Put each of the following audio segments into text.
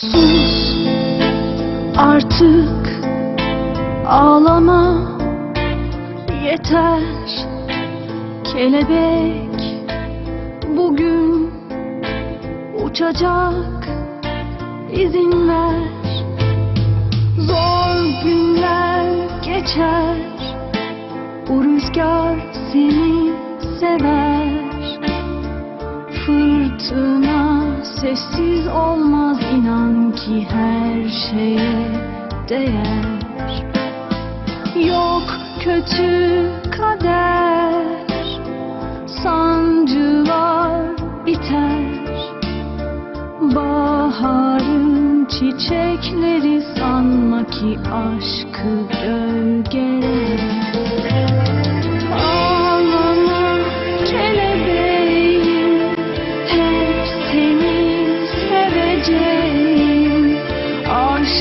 Sus artık ağlama. Yeter. Kelebek bugün uçacak. İzin ver. Zor günler geçer. Bu rüzgar seni sever. Fırtına sessiz olmaz inan ki her şeye değer. Yok kötü kader Sancılar biter. Baharın çiçekleri sanma ki aşkı gölgeler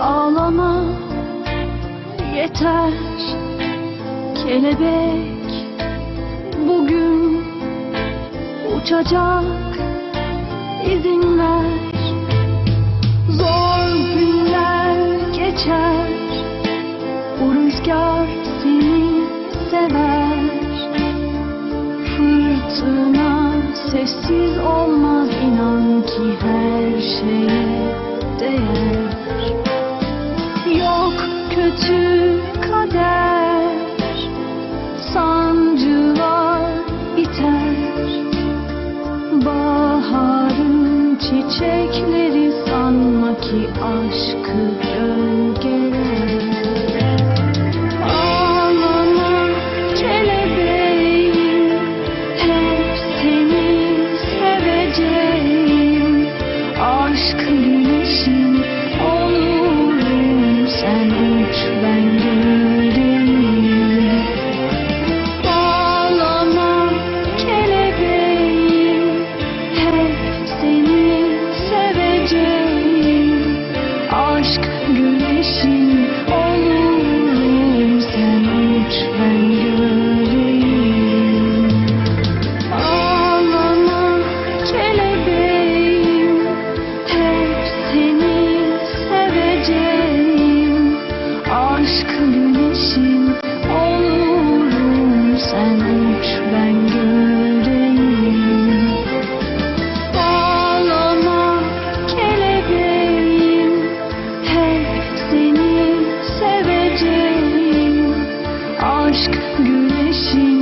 ağlama. Yeter. Kelebek. Bugün uçacak izin ver. Zor günler geçer. Bu rüzgar seni sever. Fırtına sessiz olmaz. İnan ki her şeye değer kötü kader. Sancılar biter. Baharın çiçekleri sanma ki aşkı gölgeler meleğim Hep seni seveceğim. Aşk güneşim olurum Sen uç ben göleyim Ağlama kelebeğim Hep seni seveceğim. Aşk güneşim